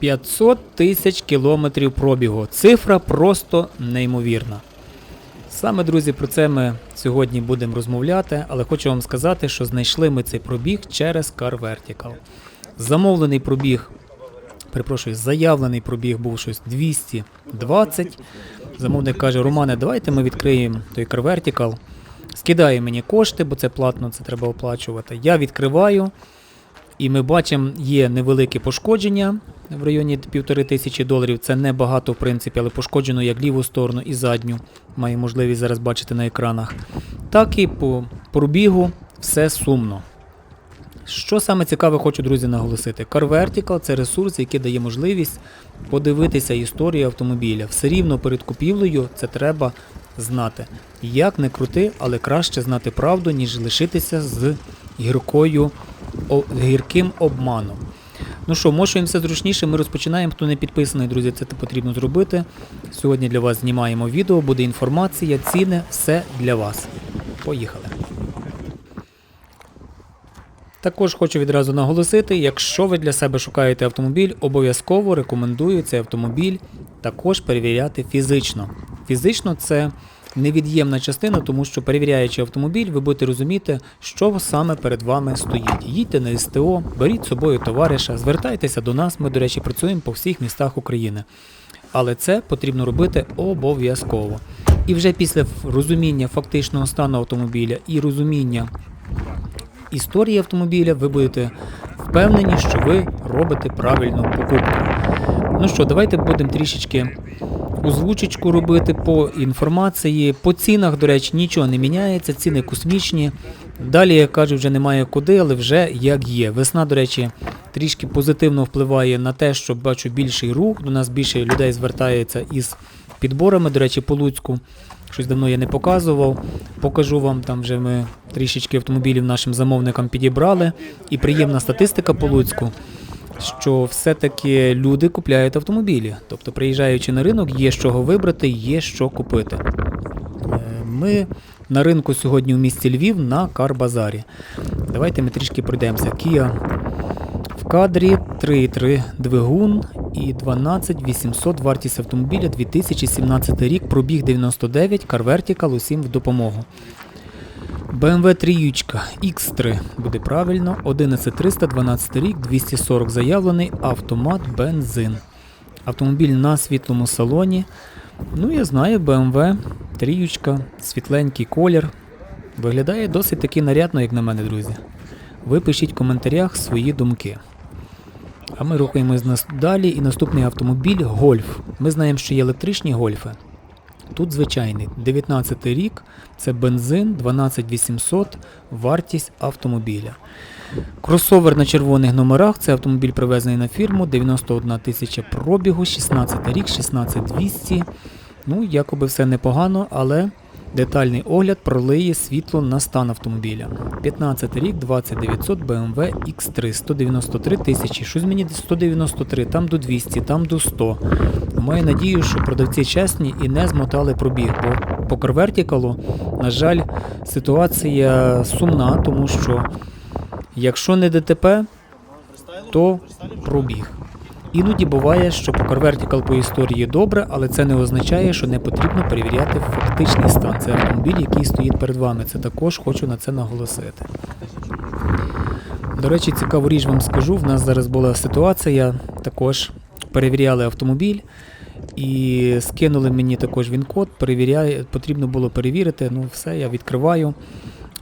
500 тисяч кілометрів пробігу. Цифра просто неймовірна. Саме, друзі, про це ми сьогодні будемо розмовляти, але хочу вам сказати, що знайшли ми цей пробіг через Car Vertical. Замовлений пробіг, перепрошую, заявлений пробіг був щось 220. Замовник каже: Романе, давайте ми відкриємо той Car Vertical. Скидає мені кошти, бо це платно, це треба оплачувати. Я відкриваю, і ми бачимо, є невелике пошкодження в районі півтори тисячі доларів. Це не багато, в принципі, але пошкоджено як ліву сторону і задню. Має можливість зараз бачити на екранах. Так і по пробігу все сумно. Що саме цікаве, хочу, друзі, наголосити. Car Vertical – це ресурс, який дає можливість подивитися історію автомобіля. Все рівно перед купівлею це треба знати. Як не крути, але краще знати правду, ніж лишитися з гіркою, гірким обманом. Ну що, може їм все зручніше, ми розпочинаємо. Хто не підписаний, друзі, це потрібно зробити. Сьогодні для вас знімаємо відео, буде інформація, ціни, все для вас. Поїхали. Також хочу відразу наголосити, якщо ви для себе шукаєте автомобіль, обов'язково рекомендую цей автомобіль також перевіряти фізично. Фізично це невід'ємна частина, тому що перевіряючи автомобіль, ви будете розуміти, що саме перед вами стоїть. Їдьте на СТО, беріть з собою товариша, звертайтеся до нас. Ми, до речі, працюємо по всіх містах України. Але це потрібно робити обов'язково. І вже після розуміння фактичного стану автомобіля і розуміння історії автомобіля, ви будете впевнені, що ви робите правильну покупку. Ну що, давайте будемо трішечки озвучечку робити по інформації. По цінах, до речі, нічого не міняється, ціни космічні. Далі, як кажуть, вже немає куди, але вже як є. Весна, до речі, трішки позитивно впливає на те, що бачу більший рух. До нас більше людей звертається із підборами, до речі, по Луцьку. Щось давно я не показував. Покажу вам, там вже ми трішечки автомобілів нашим замовникам підібрали. І приємна статистика по Луцьку, що все-таки люди купляють автомобілі. Тобто, приїжджаючи на ринок, є чого вибрати, є що купити. Е, Ми на ринку сьогодні в місті Львів на Карбазарі. Давайте ми трішки пройдемося. Kia в кадрі 3.3 двигун і 12800 вартість автомобіля 2017 рік, пробіг 99, Car Vertical усім в допомогу. BMW 3 X3 буде правильно, 11300, 12 рік, 240 заявлений, автомат, бензин. Автомобіль на світлому салоні. Ну, я знаю, BMW 3, світленький колір. Виглядає досить таки нарядно, як на мене, друзі. Ви пишіть в коментарях свої думки. А ми рухаємось далі. І наступний автомобіль гольф. Ми знаємо, що є електричні гольфи. Тут звичайний 19 рік, це бензин 12800, вартість автомобіля. Кросовер на червоних номерах, це автомобіль привезений на фірму, 91 тисяча пробігу, 16 рік, 16200. Ну, якоби все непогано, але детальний огляд пролиє світло на стан автомобіля. 15 рік, 20900 BMW X3, 193 тисячі. Щось мені 193, там до 200, там до 100. Маю надію, що продавці чесні і не змотали пробіг, бо по Carvertical, на жаль, ситуація сумна, тому що якщо не ДТП, то пробіг. Іноді буває, що по Carvertical по історії добре, але це не означає, що не потрібно перевіряти фактичний стан. Це автомобіль, який стоїть перед вами. Це також хочу на це наголосити. До речі, цікаву річ вам скажу. В нас зараз була ситуація, також перевіряли автомобіль і скинули мені також він-код, перевіряє, потрібно було перевірити. Ну, все, я відкриваю.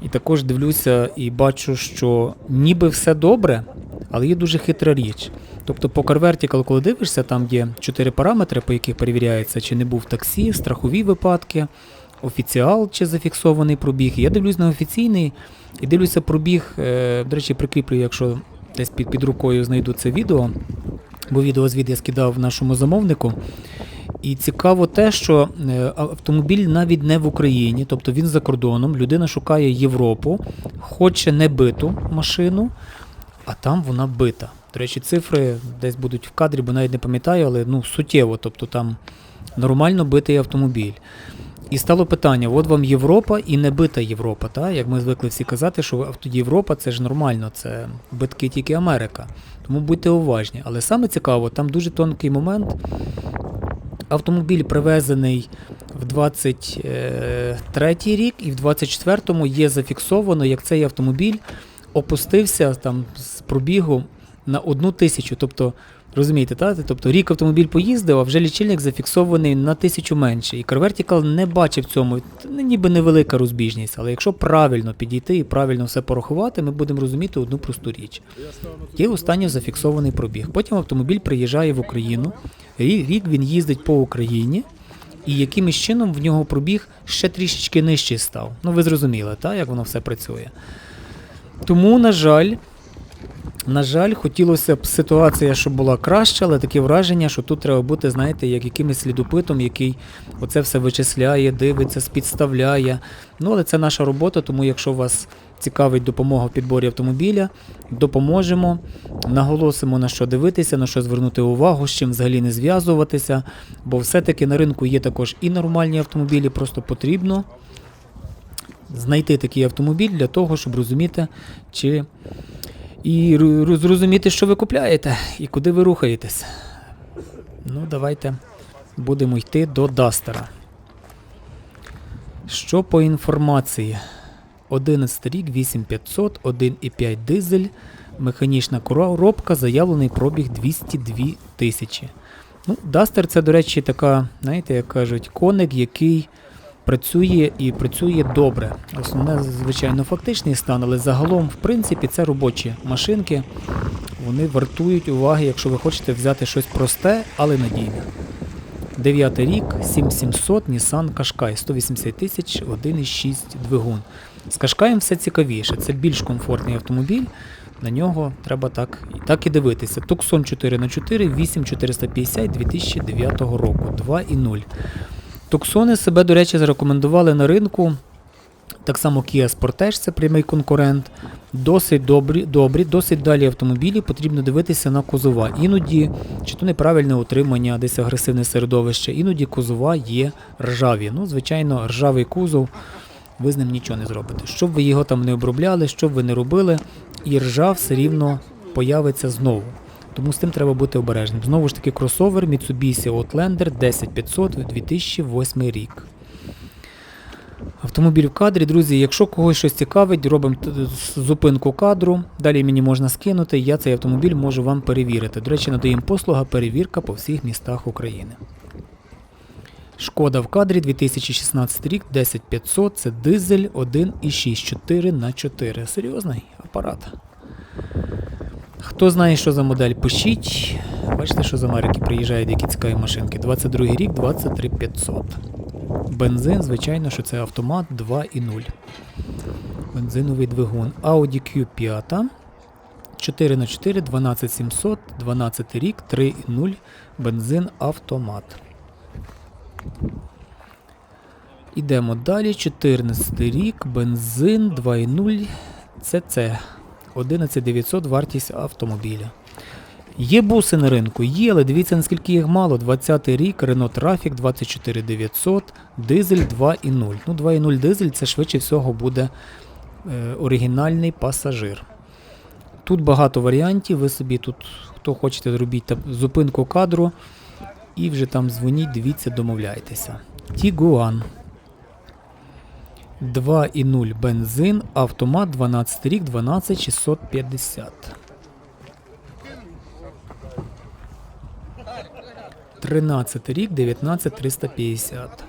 І також дивлюся і бачу, що ніби все добре, але є дуже хитра річ. Тобто по CarVertical, коли дивишся, там є чотири параметри, по яких перевіряється, чи не був таксі, страхові випадки, офіціал чи зафіксований пробіг. Я дивлюсь на офіційний і дивлюся пробіг. Е, до речі, прикріплю, якщо десь під, під рукою знайду це відео, бо відеозвід я скидав нашому замовнику. І цікаво те, що е, автомобіль навіть не в Україні, тобто він за кордоном, людина шукає Європу, хоче не биту машину, а там вона бита. До речі, цифри десь будуть в кадрі, бо навіть не пам'ятаю, але ну, суттєво, тобто там нормально битий автомобіль. І стало питання: от вам Європа і не бита Європа, та? як ми звикли всі казати, що Європа це ж нормально, це битки тільки Америка. Тому будьте уважні. Але саме цікаво, там дуже тонкий момент. Автомобіль привезений в 23 рік, і в 24-му є зафіксовано, як цей автомобіль опустився там з пробігу на одну тисячу. Тобто, розумієте, та? тобто рік автомобіль поїздив, а вже лічильник зафіксований на тисячу менше. І CarVertical не бачив цьому, ну, ніби невелика розбіжність, але якщо правильно підійти і правильно все порахувати, ми будемо розуміти одну просту річ. Є останній зафіксований пробіг. Потім автомобіль приїжджає в Україну. Рі- Рік він їздить по Україні, і якимось чином в нього пробіг ще трішечки нижчий став. Ну, ви зрозуміли, та, як воно все працює. Тому, на жаль, на жаль, хотілося б ситуація, щоб була краща, але таке враження, що тут треба бути, знаєте, як якимось слідопитом, який оце все вичисляє, дивиться, спідставляє. Ну, але це наша робота, тому якщо вас цікавить допомога в підборі автомобіля, допоможемо, наголосимо на що дивитися, на що звернути увагу, з чим взагалі не зв'язуватися, бо все-таки на ринку є також і нормальні автомобілі, просто потрібно знайти такий автомобіль для того, щоб розуміти, чи і зрозуміти, що ви купляєте і куди ви рухаєтесь. Ну, давайте будемо йти до Дастера. Що по інформації? 11 рік, 8500, 1,5 дизель, механічна коробка, заявлений пробіг 202 тисячі. Ну, Дастер це, до речі, така, знаєте, як кажуть, коник, який працює і працює добре. Основне, звичайно, фактичний стан, але загалом, в принципі, це робочі машинки. Вони вартують уваги, якщо ви хочете взяти щось просте, але надійне. Дев'ятий рік, 7700 Nissan Qashqai, 180 тисяч, 1,6 двигун. З Qashqai все цікавіше, це більш комфортний автомобіль. На нього треба так, так і дивитися. Tucson 4х4, 8450 2009 року, 2,0. Туксони себе, до речі, зарекомендували на ринку. Так само Kia Sportage, це прямий конкурент. Досить добрі, добрі, досить далі автомобілі, потрібно дивитися на кузова. Іноді, чи то неправильне утримання, десь агресивне середовище, іноді кузова є ржаві. Ну, звичайно, ржавий кузов, ви з ним нічого не зробите. Щоб ви його там не обробляли, що б ви не робили, і ржа все рівно появиться знову. Тому з тим треба бути обережним. Знову ж таки, кросовер Mitsubishi Outlander 10500 2008 рік. Автомобіль в кадрі, друзі, якщо когось щось цікавить, робимо зупинку кадру. Далі мені можна скинути, я цей автомобіль можу вам перевірити. До речі, надаємо послуга перевірка по всіх містах України. Шкода в кадрі 2016 рік, 10500, це дизель 1,6 4 на 4 Серйозний апарат. Хто знає, що за модель, пишіть. Бачите, що з Америки приїжджають які цікаві машинки. 22 рік, 23500. Бензин, звичайно, що це автомат 2.0. Бензиновий двигун. Audi Q5. 4х4, 12700, 12 рік, 3.0. Бензин автомат. Ідемо далі. 14 рік, бензин 2.0. CC. 11900 вартість автомобіля. Є буси на ринку, є, але дивіться наскільки їх мало. 20 й рік, Renault Trafic 24900, дизель 2.0. Ну, 2.0 дизель це швидше всього буде е, оригінальний пасажир. Тут багато варіантів, ви собі тут, хто хочете, робіть зупинку кадру і вже там дзвоніть, дивіться, домовляйтеся. Tiguan. 2.0 бензин, автомат 12 рік, 12650. 13 рік, 19350.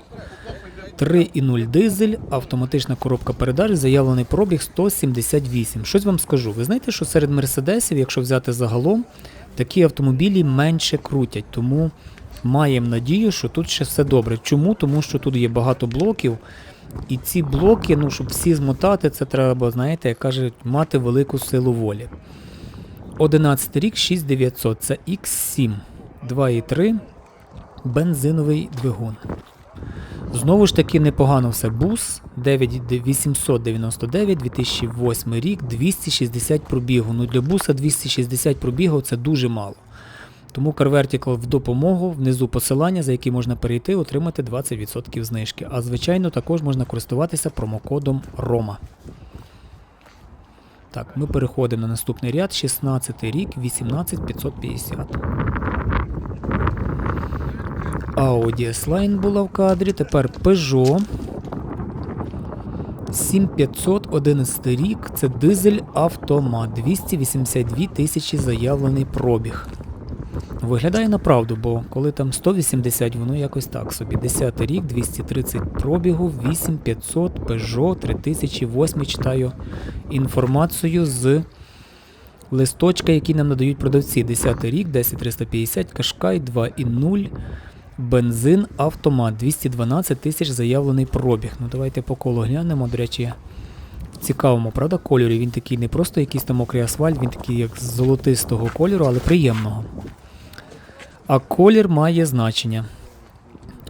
3.0 дизель, автоматична коробка передач, заявлений пробіг 178. Щось вам скажу. Ви знаєте, що серед мерседесів, якщо взяти загалом, такі автомобілі менше крутять. Тому маємо надію, що тут ще все добре. Чому? Тому що тут є багато блоків. І ці блоки, ну, щоб всі змотати, це треба, знаєте, як кажуть, мати велику силу волі. 11 рік, 6900, це X7, 2.3, бензиновий двигун. Знову ж таки, непогано все. Бус 9899, 2008 рік, 260 пробігу. Ну для буса 260 пробігу це дуже мало. Тому CarVertical в допомогу, внизу посилання, за які можна перейти, отримати 20% знижки. А звичайно, також можна користуватися промокодом ROMA. Так, ми переходимо на наступний ряд, 16 рік, 18550. Audi S-Line була в кадрі, тепер Peugeot 7511 рік, це дизель автомат, 282 тисячі заявлений пробіг. Виглядає на правду, бо коли там 180, воно якось так собі. 10 рік, 230 пробігу, 8500, Peugeot 3008 читаю інформацію з листочка, який нам надають продавці. 10 рік, 10350, Кашкай 2.0, бензин, автомат, 212 тисяч заявлений пробіг. Ну давайте по колу глянемо. До речі, цікавому, правда, кольорі. Він такий не просто якийсь там мокрий асфальт, він такий як з золотистого кольору, але приємного. А колір має значення.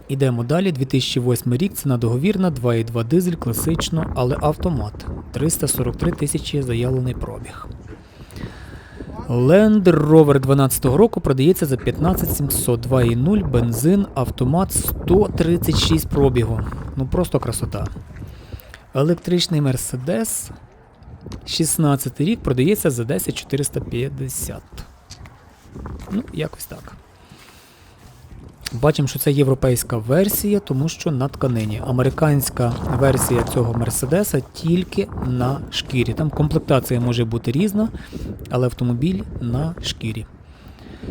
Ідемо далі. 2008 рік, ціна договірна, 2,2 дизель, класично, але автомат. 343 тисячі заявлений пробіг. Land Rover 12 року продається за 15700, 2,0, бензин, автомат 136 пробігу. Ну просто красота. Електричний Mercedes 16 рік продається за 10450. Ну, якось так. Бачимо, що це європейська версія, тому що на тканині. Американська версія цього Мерседеса тільки на шкірі. Там комплектація може бути різна, але автомобіль на шкірі.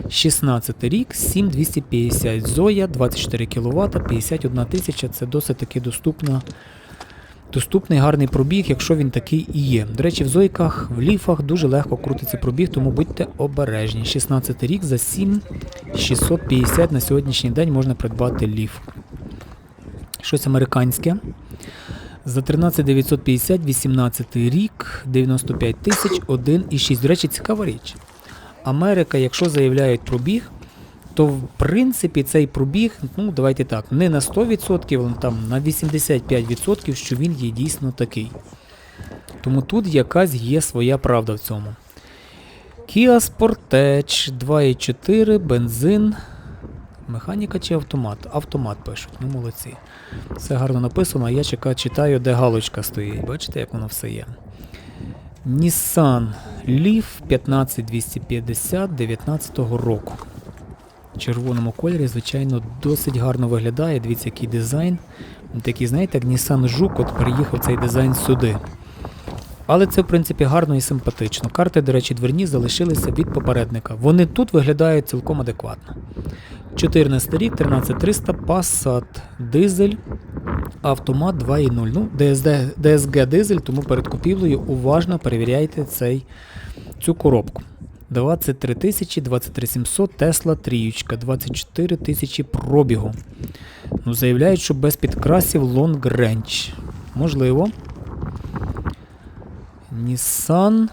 16 рік, 7250 Зоя, 24 кВт, 51 тисяча. Це досить таки доступна. Доступний гарний пробіг, якщо він такий і є. До речі, в зойках, в ліфах дуже легко крутиться пробіг, тому будьте обережні. 16 рік за 7650 на сьогоднішній день можна придбати ліф. Щось американське. За 13950, 18 рік, 95 тисяч, 1,6. До речі, цікава річ. Америка, якщо заявляють пробіг, то в принципі цей пробіг, ну давайте так, не на 100%, але там на 85%, що він є дійсно такий. Тому тут якась є своя правда в цьому. Kia Sportage 2.4, бензин. Механіка чи автомат? Автомат пишуть, ну молодці. Все гарно написано, а я чека, читаю, де галочка стоїть. Бачите, як воно все є. Nissan Leaf 15250 19 року. Червоному кольорі, звичайно, досить гарно виглядає. Дивіться, який дизайн. Такий, знаєте, як Nissan Жук, от приїхав цей дизайн сюди. Але це, в принципі, гарно і симпатично. Карти, до речі, дверні залишилися від попередника. Вони тут виглядають цілком адекватно. 14 рік, 13300, Passat, дизель, автомат 2.0. Ну, DSG дизель, тому перед купівлею уважно перевіряйте цей, цю коробку. 23 тисячі, 23 700, Тесла тріючка, 24 тисячі пробігу. Ну, Заявляють, що без підкрасів Long Range. Можливо. Nissan.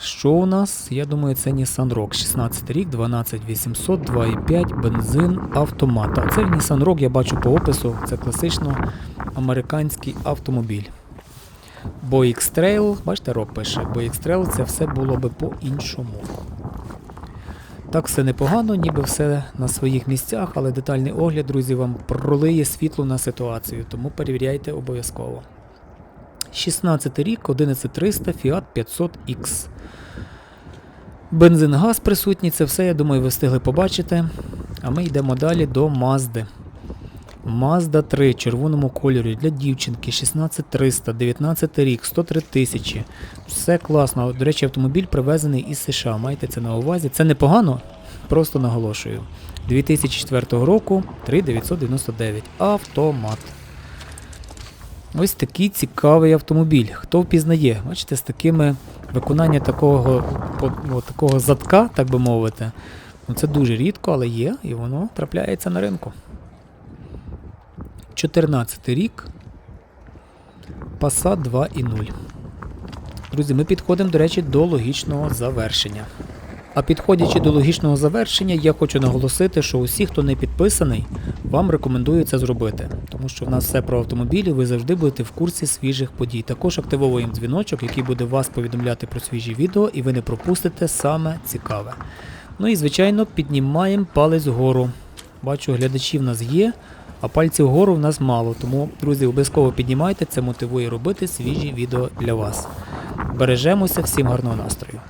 Що у нас? Я думаю, це Nissan Rogue. 16 рік, 12800, 2,5, бензин, автомат. А це Nissan Rogue, я бачу по опису. Це класично американський автомобіль. Бо X-Trail, бачите, Rogue пише, бо X-Trail це все було би по-іншому. Так, все непогано, ніби все на своїх місцях, але детальний огляд, друзі, вам пролиє світло на ситуацію, тому перевіряйте обов'язково. 16 рік, 11300, Fiat 500X. Бензин газ присутній, це все, я думаю, ви встигли побачити. А ми йдемо далі до Mazda. Mazda 3 в червоному кольорі для дівчинки 16300, 19 рік, 103 тисячі. Все класно. До речі, автомобіль привезений із США. Майте це на увазі. Це непогано, просто наголошую. 2004 року 3999. Автомат. Ось такий цікавий автомобіль. Хто впізнає? Бачите, з такими виконання такого о, такого задка, так би мовити. Ну, Це дуже рідко, але є, і воно трапляється на ринку. 14 рік. Passat 2.0. Друзі, ми підходимо, до речі, до логічного завершення. А підходячи до логічного завершення, я хочу наголосити, що усі, хто не підписаний, вам рекомендую це зробити. Тому що в нас все про автомобілі, ви завжди будете в курсі свіжих подій. Також активовуємо дзвіночок, який буде вас повідомляти про свіжі відео, і ви не пропустите саме цікаве. Ну і, звичайно, піднімаємо палець вгору. Бачу, глядачі в нас є, а пальців вгору в нас мало. Тому, друзі, обов'язково піднімайте, це мотивує робити свіжі відео для вас. Бережемося, всім гарного настрою.